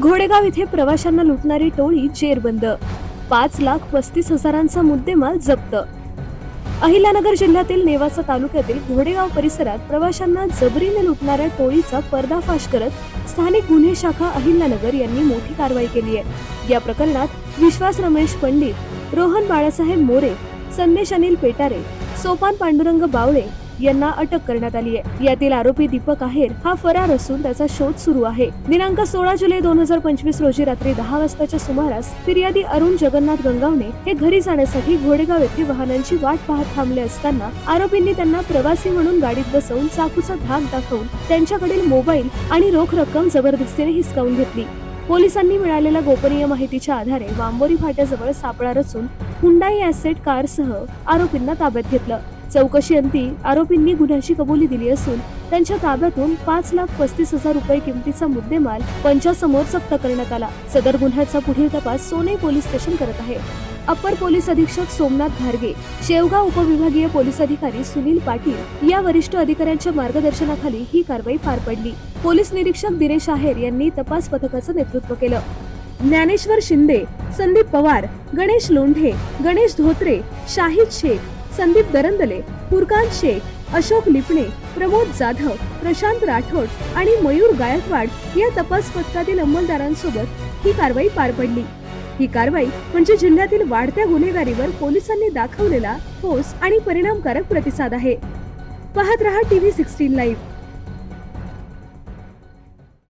घोडेगाव इथे प्रवाशांना लुटणारी टोळी जेरबंद. पाच लाख पस्तीस हजारांचा मुद्देमाल जप्त. अहिल्यानगर जिल्ह्यातील नेवासा तालुक्यातील घोडेगाव परिसरात प्रवाशांना जबरीने लुटणाऱ्या टोळीचा पर्दाफाश करत स्थानिक गुन्हे शाखा अहिल्यानगर यांनी मोठी कारवाई केली आहे. या प्रकरणात विश्वास रमेश पंडित रोहन बाळासाहेब मोरे संदेश अनिल पेटारे सोपान पांडुरंग बावळे यांना अटक करण्यात आली आहे. यातील आरोपी दीपक आहेर हा फरार असून त्याचा शोध सुरू आहे. दिनांक सोळा जुलै दोन हजार पंचवीस रोजी रात्री दहा वाजताच्या सुमारास फिर्यादी अरुण जगन्नाथ गंगावणे हे घरी जाण्यासाठी घोडेगाव येथे वाहनांची वाट पाहत थांबले असताना आरोपींनी त्यांना प्रवासी म्हणून गाडीत बसवून चाकूचा धाक दाखवून त्यांच्याकडील मोबाईल आणि रोख रक्कम जबरदस्तीने हिसकावून घेतली. पोलिसांनी मिळालेल्या गोपनीय माहितीच्या आधारे वांबोरी फाट्याजवळ सापळा रचून हुंडाई ॲसेट कारसह आरोपींना ताब्यात घेतलं. चौकशी अंती आरोपींनी गुन्ह्याची कबुली दिली असून त्यांच्या ताब्यातून पाच लाख पस्तीस हजार रुपये किमतीचा मुद्देमाल पंचासमोर जप्त करण्यात आला. सदर गुन्ह्याचा पुढील तपास सोने पोलीस स्टेशन करत आहे. अप्पर पोलीस अधीक्षक सोमनाथ घारगे शेवगाव उपविभागीय पोलीस अधिकारी सुनील पाटील या वरिष्ठ अधिकाऱ्यांच्या मार्गदर्शनाखाली ही कारवाई पार पडली. पोलीस निरीक्षक दिनेश आहेर यांनी तपास पथकाचं नेतृत्व केलं. ज्ञानेश्वर शिंदे संदीप पवार गणेश लोंढे गणेश धोत्रे शाहिद शेख संदीप दरंदले फुरकान शेख अशोक लिपणे प्रमोद जाधव प्रशांत राठोड आणि मयूर गायकवाड या तपास पथकातील अंमलदारांसोबत ही कारवाई पार पडली. ही कारवाई म्हणजे जिल्ह्यातील वाढत्या गुन्हेगारीवर पोलिसांनी दाखवलेला ठोस आणि परिणामकारक प्रतिसाद आहे. पाहत रहा टीव्ही सिक्स्टीन लाईव्ह.